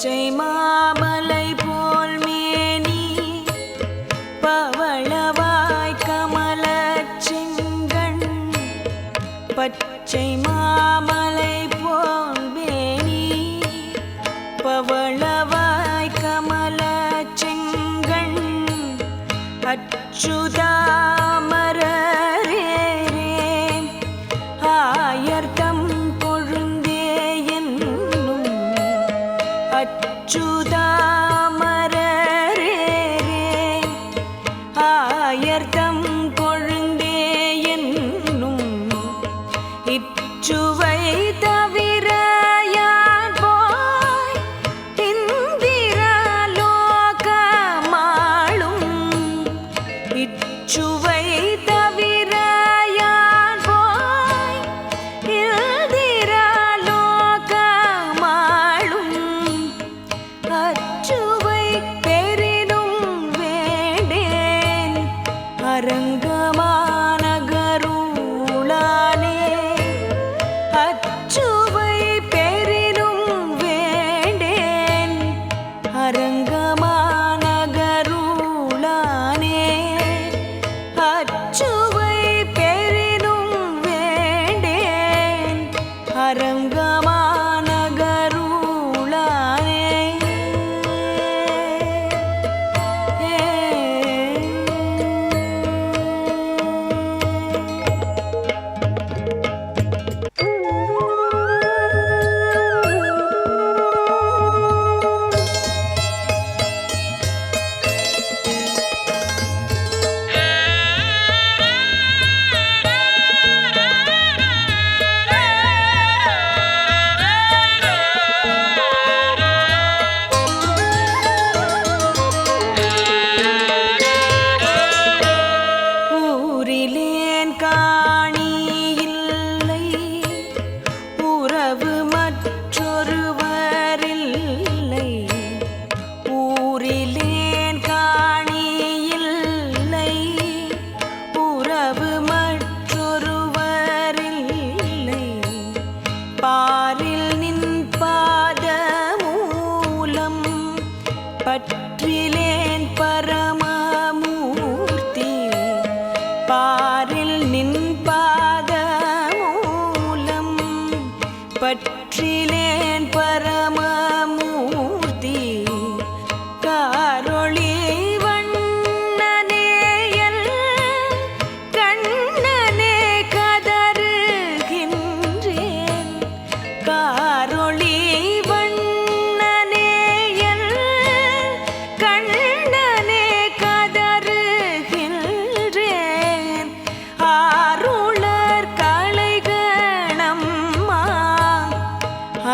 பச்சை மாமலை போல் மேனி பவளவாய் கமல செங்கண் பச்சை மாமலை போல் மேனி பவளவாய் கமல செங்கண் அச்சுதாம அச்சுதா நச்சுவை பெரிதும் வேண்டேன். அரங்கமானகருளானே அச்சுவை பெரிதும் வேண்டேன். அரங்கமானகருளானே அச்சுவை பெரிதும் வேண்டேன். அரங்க பற்றிலேன் பரமமூர்த்தி. பாரில் நின் பாத மூலம் பற்றிலேன் பரம